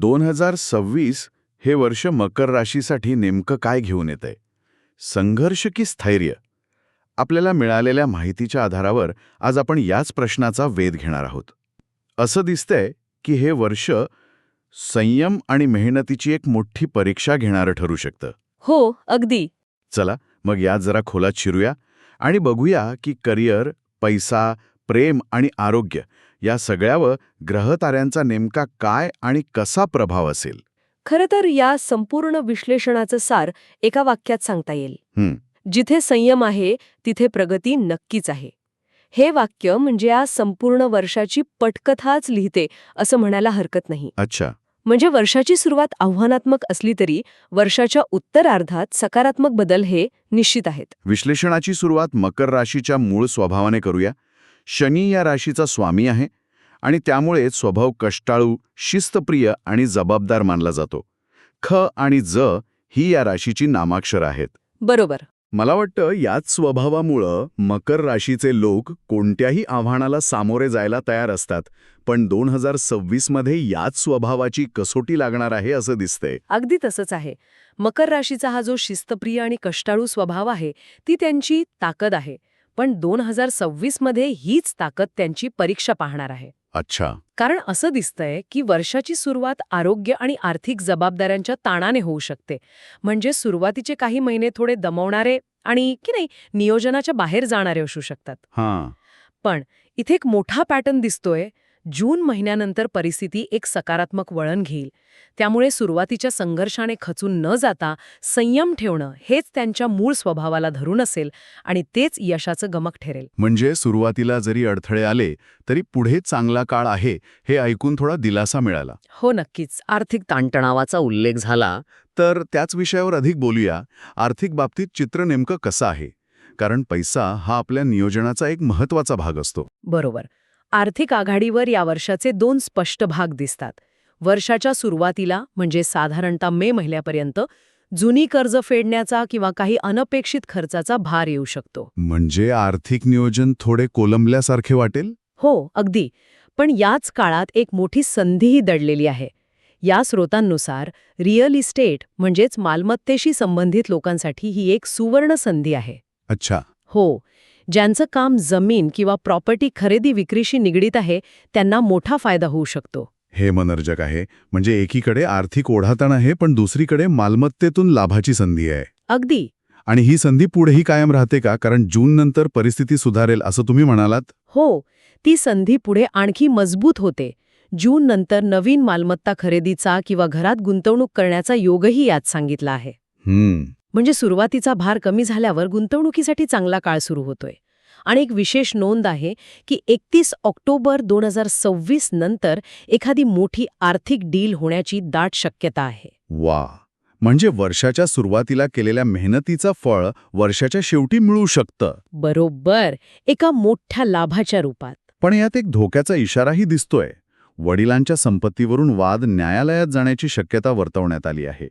दोन हजार सव्वीस हे वर्ष मकर राशीसाठी नेमकं काय घेऊन येतंय? संघर्ष की स्थैर्य? आपल्याला मिळालेल्या माहितीच्या आधारावर आज आपण याच प्रश्नाचा वेध घेणार आहोत. असं दिसतंय की हे वर्ष संयम आणि मेहनतीची एक मोठी परीक्षा घेणारं ठरू शकतं. हो अगदी. चला मग यात जरा खोलात शिरूया आणि बघूया की करिअर पैसा प्रेम आणि आरोग्य या सगळ्यावर ग्रहताऱ्यांचा नेमका काय आणि कसा प्रभाव असेल? खरं तर या संपूर्ण विश्लेषणाचं सार एका वाक्यात सांगता येईल. जिथे संयम आहे तिथे प्रगती नक्कीच आहे. हे वाक्य म्हणजे या संपूर्ण वर्षाची पटकथाच लिहिते असं म्हणायला हरकत नाही. अच्छा. म्हणजे वर्षाची सुरुवात आव्हानात्मक असली तरी वर्षाच्या उत्तरार्धात सकारात्मक बदल हे निश्चित आहेत. विश्लेषणाची सुरुवात मकर राशीच्या मूळ स्वभावाने करूया. शनी या राशीचा स्वामी आहे आणि त्यामुळे स्वभाव कष्टाळू शिस्तप्रिय आणि जबाबदार मानला जातो. ख आणि ज ही या राशीची नामाक्षर आहेत. बरोबर. मला वाटतं याच स्वभावामुळं मकर राशीचे लोक कोणत्याही आव्हानाला सामोरे जायला तयार असतात पण दोन हजार सव्वीसमध्ये याच स्वभावाची कसोटी लागणार आहे असं दिसतंय. अगदी तसंच आहे. मकर राशीचा हा जो शिस्तप्रिय आणि कष्टाळू स्वभाव आहे ती त्यांची ताकद आहे. पण दोन हजार सव्वीसमध्ये हीच ताकद त्यांची परीक्षा पाहणार आहे. अच्छा. कारण असं दिसतंय की वर्षाची सुरुवात आरोग्य आणि आर्थिक जबाबदाऱ्यांच्या ताणाने होऊ शकते. म्हणजे सुरुवातीचे काही महिने थोडे दमवणारे आणि की नाही नियोजनाच्या बाहेर जाणारे असू शकतात. हां. पण इथे एक मोठा पॅटर्न दिसतोय जून महिन्यानंतर परिस्थिती एक सकारात्मक वळण घेईल. त्यामुळे सुरुवातीच्या संघर्षाने खचून न जाता संयम ठेवणं हेच त्यांच्या मूळ स्वभावाला धरून असेल आणि तेच यशाचं गमक ठरेल. म्हणजे सुरुवातीला जरी अडथळे आले तरी पुढे चांगला काळ आहे हे ऐकून थोडा दिलासा मिळाला. हो नक्कीच. आर्थिक ताणतणावाचा उल्लेख झाला. तर त्याच विषयावर अधिक बोलूया. आर्थिक बाबतीत चित्र नेमकं कसं आहे? कारण पैसा हा आपल्या नियोजनाचा एक महत्त्वाचा भाग असतो. बरोबर. आर्थिक आघाडीवर या वर्षाचे दोन स्पष्ट भाग दिसतात. वर्षाच्या सुरुवातीला म्हणजे साधारणतः मे महिन्यापर्यंत जुनी कर्ज फेडण्याचा किंवा काही अनपेक्षित खर्चाचा भार येऊ शकतो. म्हणजे आर्थिक नियोजन थोडे कोलंबल्यासारखे वाटेल? हो अगदी. पण याच काळात एक मोठी संधीही दडलेली आहे. या स्रोतांनुसार रिअल इस्टेट म्हणजेच मालमत्तेशी संबंधित लोकांसाठी ही एक सुवर्ण संधी आहे. अच्छा. हो. ज्यांचं काम जमीन किंवा प्रॉपर्टी खरेदी विक्रीशी निगडीत आहे त्यांना मोठा फायदा होऊ शकतो. हे मनर्जक आहे म्हणजे एकीकडे आर्थिक ओढाताण आहे पण दुसरीकडे मालमत्तेतून लाभाची संधी आहे. अगदी. आणि ही संधी पुढेही कायम राहते का? कारण जून नंतर परिस्थिती सुधारेल असं तुम्ही म्हणालात? हो ती संधी पुढे आणखी मजबूत होते. जून नंतर नवीन मालमत्ता खरेदीचा किंवा घरात गुंतवणूक करण्याचा योगही यात सांगितला आहे. हम्म. म्हणजे सुरुवातीचा भार कमी झाल्यावर गुंतवणुकीसाठी चांगला काळ सुरू होतोय. आणि एक विशेष नोंद आहे की एकतीस ऑक्टोबर दोन हजार सव्वीस नंतर एखादी मोठी आर्थिक डील होण्याची दाट शक्यता आहे. वा! म्हणजे वर्षाच्या सुरुवातीला केलेल्या मेहनतीचं फळ वर्षाच्या शेवटी मिळू शकतं. बरोबर! एका मोठ्या लाभाच्या रूपात. पण यात एक धोक्याचा इशाराही दिसतोय. वडिलांच्या संपत्तीवरून वाद न्यायालयात जाण्याची शक्यता वर्तवण्यात आली आहे.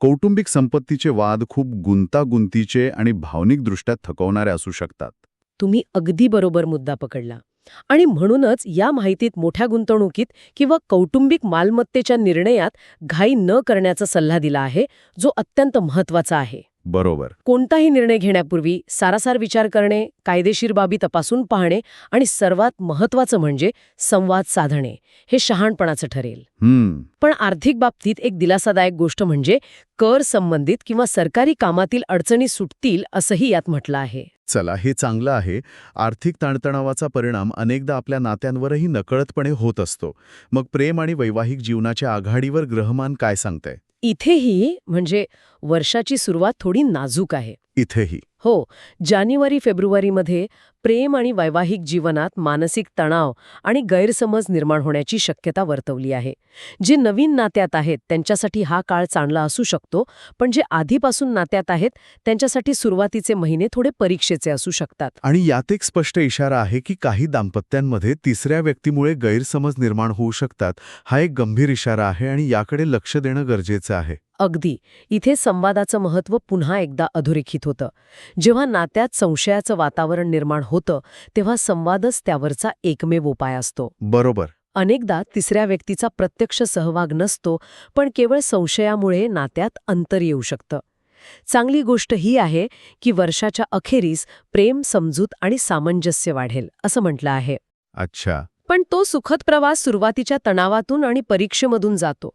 कौटुंबिक संपत्तीचे वाद खूप गुंतागुंतीचे आणि भावनिकदृष्ट्या थकवणारे असू शकतात. तुम्ही अगदी बरोबर मुद्दा पकडला. आणि म्हणूनच या माहितीत मोठ्या गुंतवणुकीत किंवा कौटुंबिक मालमत्तेच्या निर्णयात घाई न करण्याचा सल्ला दिला आहे जो अत्यंत महत्त्वाचा आहे. बरोबर. कोणताही निर्णय घेण्यापूर्वी सारासार विचार करणे कायदेशीर बाबी तपासून पाहणे आणि सर्वात महत्वाचं म्हणजे संवाद साधणे हे शहाणपणाचं ठरेल. हम्म. पण आर्थिक बाबतीत एक दिलासादायक गोष्ट म्हणजे कर संबंधित किंवा सरकारी कामातील अडचणी सुटतील असंही यात म्हटलं आहे. चला हे चांगलं आहे. आर्थिक ताणतणावाचा परिणाम अनेकदा आपल्या नात्यांवरही नकळतपणे होत असतो. मग प्रेम आणि वैवाहिक जीवनाच्या आघाडीवर ग्रहमान काय सांगतंय? इथेही म्हणजे वर्षाची सुरुवात थोडी नाजूक आहे. इथेही. हो जानेवारी फेब्रुवारीमध्ये प्रेम आणि वैवाहिक जीवनात मानसिक तणाव आणि गैरसमज निर्माण होण्याची शक्यता वर्तवली आहे. जे नवीन नात्यात आहेत त्यांच्यासाठी हा काळ चांगला असू शकतो पण जे आधीपासून नात्यात आहेत त्यांच्यासाठी सुरुवातीचे महिने थोडे परीक्षेचे असू शकतात. आणि यात एक स्पष्ट इशारा आहे की काही दाम्पत्यांमध्ये तिसऱ्या व्यक्तीमुळे गैरसमज निर्माण होऊ शकतात हा एक गंभीर इशारा आहे आणि याकडे लक्ष देणं गरजेचं आहे. अगदी. इथे संवादाचं महत्त्व पुन्हा एकदा अधोरेखित होतं. जेव्हा नात्यात संशयाचं वातावरण निर्माण होतं तेव्हा संवादच त्यावरचा एकमेव उपाय असतो. बरोबर. अनेकदा तिसऱ्या व्यक्तीचा प्रत्यक्ष सहभाग नसतो पण केवळ संशयामुळे नात्यात अंतर येऊ शकतं. चांगली गोष्ट ही आहे की वर्षाच्या अखेरीस प्रेम समजूत आणि सामंजस्य वाढेल असं म्हटलं आहे. अच्छा. पण तो सुखद प्रवास सुरुवातीच्या तणावातून आणि परीक्षेमधून जातो.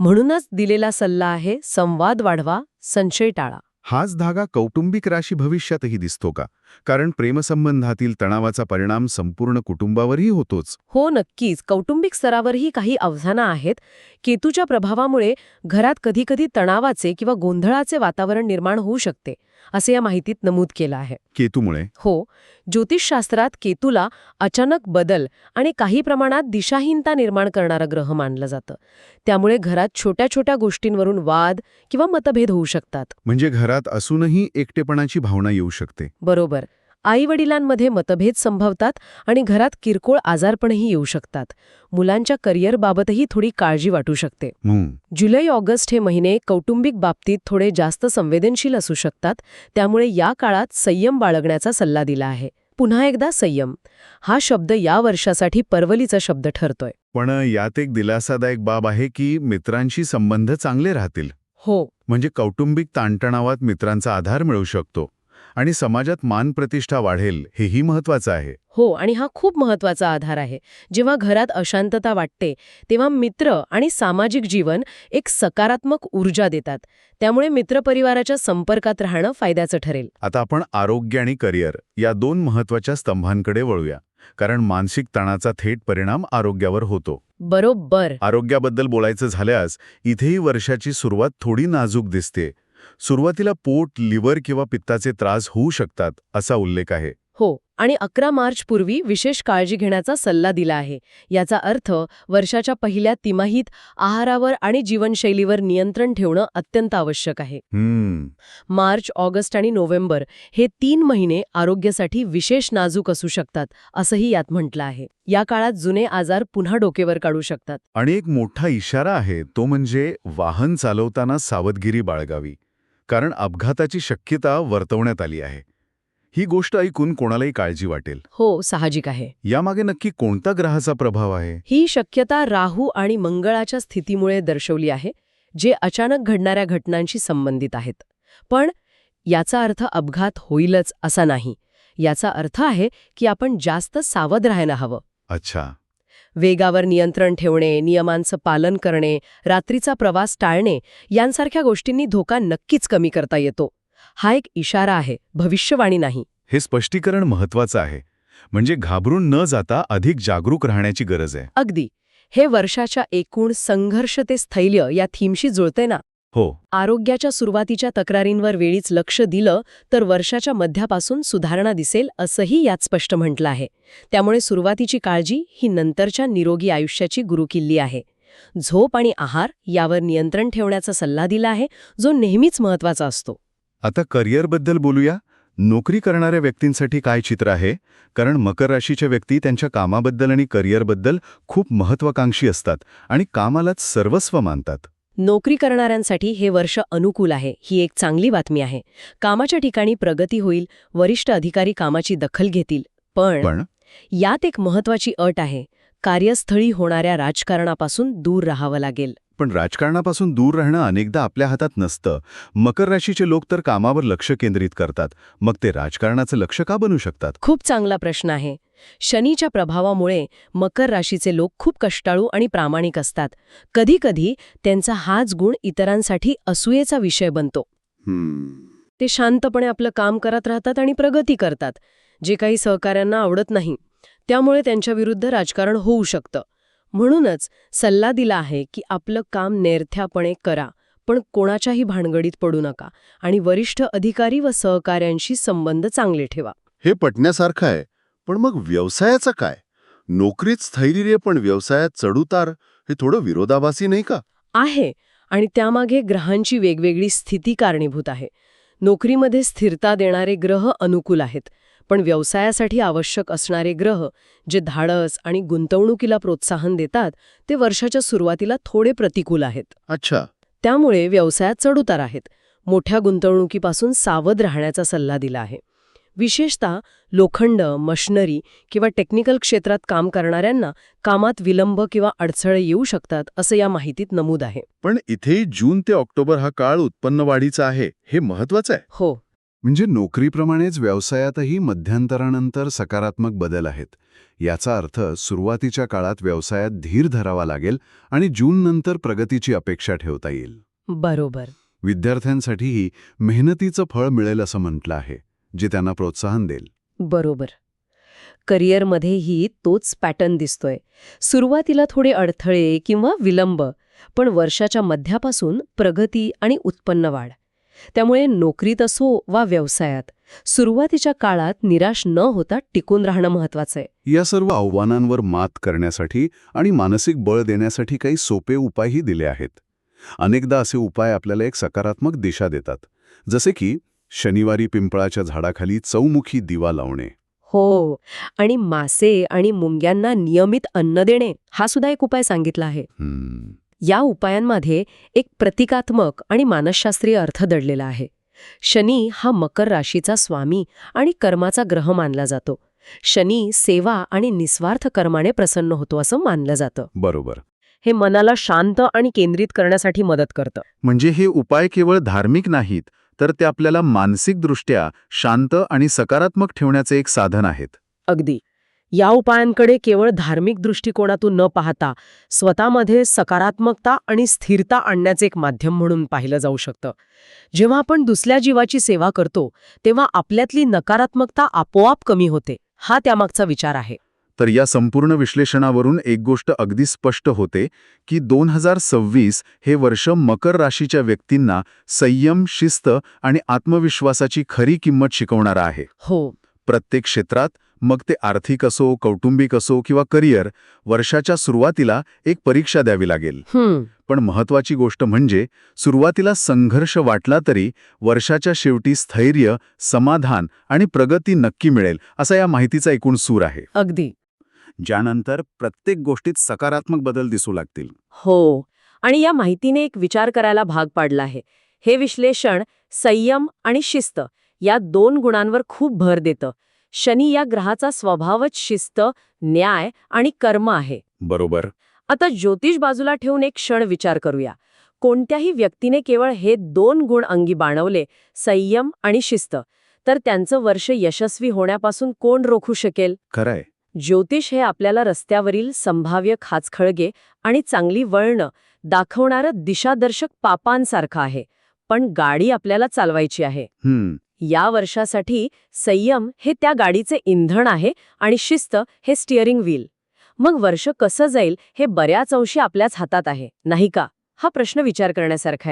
म्हणूनच दिलेला सल्ला आहे संवाद वाढवा संशय टाळा. हाच धागा कौटुंबिक राशी भविष्यातही दिसतो का? कारण प्रेमसंबंधातील तणावाचा परिणाम संपूर्ण कुटुंबावरही होतोच. हो नक्कीच. कौटुंबिक स्तरावरही काही आव्हानं आहेत. केतूच्या प्रभावामुळे घरात कधीकधी तणावाचे किंवा गोंधळाचे वातावरण निर्माण होऊ शकते असे या माहितीत नमूद केलं आहे. केतूमुळे? हो. ज्योतिषशास्त्रात केतूला अचानक बदल आणि काही प्रमाणात दिशाहीनता निर्माण करणारा ग्रह मानलं जातं. त्यामुळे घरात छोट्या छोट्या गोष्टींवरून वाद किंवा मतभेद होऊ शकतात. म्हणजे घरात असूनही एकटेपणाची भावना येऊ शकते. बरोबर. आईवडिलांमध्ये मतभेद संभवतात आणि घरात किरकोळ आजारपणही येऊ शकतात. मुलांच्या करिअरबाबतही थोडी काळजी वाटू शकते. जुलै ऑगस्ट हे महिने कौटुंबिक बाबतीत थोडे जास्त संवेदनशील असू शकतात. त्यामुळे या काळात संयम बाळगण्याचा सल्ला दिला आहे. पुन्हा एकदा संयम. हा शब्द या वर्षासाठी परवलीचा शब्द ठरतोय. पण यात एक दिलासादायक बाब आहे की मित्रांशी संबंध चांगले राहतील. हो. म्हणजे कौटुंबिक ताणतणावात मित्रांचा आधार मिळू शकतो. आणि समाजात मान प्रतिष्ठा वाढेल हेही महत्वाचं आहे. हो आणि हा खूप महत्त्वाचा आधार आहे. जेव्हा घरात अशांतता वाटते तेव्हा मित्र आणि सामाजिक जीवन एक सकारात्मक ऊर्जा देतात. त्यामुळे मित्रपरिवाराच्या संपर्कात राहणं फायद्याचं ठरेल. आता आपण आरोग्य आणि करिअर या दोन महत्त्वाच्या स्तंभांकडे वळूया कारण मानसिक ताणाचा थेट परिणाम आरोग्यावर होतो. बरोबर. आरोग्याबद्दल बोलायचं झाल्यास इथेही वर्षाची सुरुवात थोडी नाजूक दिसते. सुरुवातीला पोट लिव्हर किंवा पित्ताचे त्रास होऊ शकतात असा उल्लेख आहे. हो आणि अकरा मार्च पूर्वी विशेष काळजी घेण्याचा सल्ला दिला आहे. याचा अर्थ वर्षाच्या पहिल्या तिमाहीत आहारावर आणि जीवनशैलीवर नियंत्रण ठेवणं अत्यंत आवश्यक आहे. हम्म. मार्च ऑगस्ट आणि नोव्हेंबर हे तीन महिने आरोग्यासाठी विशेष नाजूक असू शकतात असंही यात म्हटलं आहे. या काळात जुने आजार पुन्हा डोकेवर काढू शकतात. आणि एक मोठा इशारा आहे तो म्हणजे वाहन चालवताना सावधगिरी बाळगावी. कारण अपघाताची शक्यता वर्तवण्यात आली आहे. ही गोष्ट ऐकून कोणालाही काळजी वाटेल. हो साहजिक आहे. यामागे नक्की कोणता ग्रहाचा प्रभाव आहे? ही शक्यता राहू आणि मंगळाच्या स्थितीमुळे दर्शवली आहे जे अचानक घडणाऱ्या घटनांशी संबंधित आहेत. पण याचा अर्थ अपघात होईलच असा नाही. याचा अर्थ आहे की आपण जास्त सावध राहायला हवं. अच्छा. वेगावर नियंत्रण ठेवणे नियमांचं पालन करणे रात्रीचा प्रवास टाळणे यांसारख्या गोष्टींनी धोका नक्कीच कमी करता येतो. हा एक इशारा आहे भविष्यवाणी नाही. हे स्पष्टीकरण महत्वाचं आहे. म्हणजे घाबरून न जाता अधिक जागरूक राहण्याची गरज आहे. अगदी. हे वर्षाच्या एकूण संघर्ष ते स्थैर्य या थीमशी जुळते ना? हो. आरोग्याच्या सुरुवातीच्या तक्रारींवर वेळीच लक्ष दिलं तर वर्षाच्या मध्यापासून सुधारणा दिसेल असंही यात स्पष्ट म्हटलं आहे. त्यामुळे सुरुवातीची काळजी ही नंतरच्या निरोगी आयुष्याची गुरुकिल्ली आहे. झोप आणि आहार यावर नियंत्रण ठेवण्याचा सल्ला दिला आहे जो नेहमीच महत्त्वाचा असतो. आता करिअरबद्दल बोलूया. नोकरी करणाऱ्या व्यक्तींसाठी काय चित्र आहे? कारण मकर राशीच्या व्यक्ती त्यांच्या कामाबद्दल आणि करिअरबद्दल खूप महत्वाकांक्षी असतात आणि कामालाच सर्वस्व मानतात. नोकरी करणाऱ्यांसाठी हे वर्ष अनुकूल आहे ही एक चांगली बातमी आहे. कामाच्या ठिकाणी प्रगती होईल वरिष्ठ अधिकारी कामाची दखल घेतील पण यात एक महत्वाची अट आहे कार्यस्थळी होणाऱ्या राजकारणापासून दूर राहावं लागेल. पण राजकारणापासून दूर राहणं अनेकदा आपल्या हातात नसतं. मकर राशीचे लोक तर कामावर लक्ष केंद्रित करतात. मग ते राजकारणाचं लक्ष का बनू शकतात? खूप चांगला प्रश्न आहे. शनीच्या प्रभावामुळे मकर राशीचे लोक खूप कष्टाळू आणि प्रामाणिक असतात. कधीकधी त्यांचा हाच गुण इतरांसाठी असूयेचा विषय बनतो. ते शांतपणे आपलं काम करत राहतात आणि प्रगती करतात. जे काही सहकाऱ्यांना आवडत नाही त्यामुळे त्यांच्याविरुद्ध राजकारण होऊ शकतं. म्हणूनच सल्ला दिला आहे की आपलं काम नेरथ्यापणे करा पण कोणाच्याही भानगडीत पडू नका आणि वरिष्ठ अधिकारी व सहकाऱ्यांशी संबंध चांगले ठेवा. हे पटण्यासारखं आहे. पण मग व्यवसायाचं काय? नोकरीत स्थैर्य पण व्यवसायात चढउतार हे थोडं विरोधाभासी नाही का? आहे. आणि त्यामागे ग्रहांची वेगवेगळी स्थिती कारणीभूत आहे. नोकरीमध्ये स्थिरता देणारे ग्रह अनुकूल आहेत पण व्यवसायासाठी आवश्यक असणारे ग्रह जे धाडस आणि गुंतवणुकीला प्रोत्साहन देतात ते वर्षाच्या सुरुवातीला थोडे प्रतिकूल आहेत. अच्छा. त्यामुळे व्यवसायात चढउतार आहेत. मोठ्या गुंतवणुकीपासून सावध राहण्याचा सल्ला दिला आहे. विशेषतः लोखंड मशनरी किंवा टेक्निकल क्षेत्रात काम करणाऱ्यांना कामात विलंब किंवा अडथळे येऊ शकतात असं या माहितीत नमूद आहे. पण इथे जून ते ऑक्टोबर हा काळ उत्पन्न वाढीचा आहे हे महत्वाचं आहे. हो. म्हणजे नोकरीप्रमाणेच व्यवसायातही मध्यंतरानंतर सकारात्मक बदल आहेत. याचा अर्थ सुरुवातीच्या काळात व्यवसायात धीर धरावा लागेल आणि जूननंतर प्रगतीची अपेक्षा ठेवता येईल. बरोबर. विद्यार्थ्यांसाठीही मेहनतीचं फळ मिळेल असं म्हटलं आहे. जे त्यांना प्रोत्साहन देईल. बरोबर. करिअरमध्येही तोच पॅटर्न दिसतोय. सुरुवातीला थोडे अडथळे किंवा विलंब पण वर्षाच्या मध्यापासून प्रगती आणि उत्पन्न वाढ. त्यामुळे नोकरीत असो वा व्यवसायात सुरुवातीच्या काळात निराश न होता टिकून राहणं महत्वाचं आहे या सर्व आव्हानांवर मात करण्यासाठी आणि मानसिक बळ देण्यासाठी काही सोपे उपायही दिले आहेत. अनेकदा असे उपाय आपल्याला एक सकारात्मक दिशा देतात. जसे की शनिवारी पिंपळाच्या झाडाखाली चौमुखी दिवा लावणे. हो आणि मासे आणि मुंग्यांना नियमित अन्न देणे हा सुद्धा एक उपाय सांगितला आहे. हम्म, या उपायांमध्ये एक प्रतिकात्मक आणि मानसशास्त्रीय अर्थ दडलेला आहे. शनी हा मकर राशीचा स्वामी आणि कर्माचा ग्रह मानला जातो. शनी सेवा आणि निस्वार्थ कर्माने प्रसन्न होतो असं मानलं जातं. बरोबर. हे मनाला शांत आणि केंद्रित करण्यासाठी मदत करतं. म्हणजे हे उपाय केवळ धार्मिक नाहीत तर ते आपल्याला मानसिकदृष्ट्या शांत आणि सकारात्मक ठेवण्याचे एक साधन आहेत. अगदी. या उपायांकडे केवळ धार्मिक दृष्टिकोनातून न पाहता स्वतःमध्ये सकारात्मकता आणि स्थिरता आणण्याचे एक माध्यम म्हणून पाहिलं जाऊ शकतं. जेव्हा आपण दुसऱ्या जीवाची सेवा करतो तेव्हा आपल्यातली नकारात्मकता आपोआप कमी होते हा त्यामागचा विचार आहे. तर या संपूर्ण विश्लेषणावरून एक गोष्ट अगदी स्पष्ट होते की दोन हजार सव्वीस हे वर्ष मकर राशीच्या व्यक्तींना संयम शिस्त आणि आत्मविश्वासाची खरी किंमत शिकवणारा आहे. हो. प्रत्येक क्षेत्रात मग ते आर्थिक असो कौटुंबिक असो किंवा करिअर वर्षाच्या सुरुवातीला एक परीक्षा द्यावी लागेल. पण महत्वाची गोष्ट म्हणजे सुरुवातीला संघर्ष वाटला तरी वर्षाच्या शेवटी स्थैर्य समाधान आणि प्रगती नक्की मिळेल असा या माहितीचा एकूण सूर आहे. अगदी. ज्यानंतर प्रत्येक गोष्टीत सकारात्मक बदल दिसू लागतील. हो. आणि या माहितीने एक विचार करायला भाग पाडला आहे. हे विश्लेषण संयम आणि शिस्त या दोन गुणांवर खूप भर देतं. शनी या ग्रहाचा स्वभावच शिस्त न्याय आणि कर्म आहे. बरोबर. आता ज्योतिष बाजूला ठेवून एक क्षण विचार करूया. कोणत्याही व्यक्तीने केवळ हे दोन गुण अंगी बाणवले संयम आणि शिस्त तर त्यांचं वर्ष यशस्वी होण्यापासून कोण रोखू शकेल? खरंय. ज्योतिष हे आपल्याला रस्त्यावरील संभाव्य खाचखळगे आणि चांगली वळणं दाखवणारं दिशादर्शक पापांसारखं आहे पण गाडी आपल्याला चालवायची आहे. या वर्षासाठी संयम हे त्या गाडीचे इंधन आहे आणि शिस्त हे स्टिअरिंग व्हील. मग वर्ष कसं जाईल हे बऱ्याच अंशी आपल्याच हातात आहे नाही का? हा प्रश्न विचार करण्यासारखा आहे.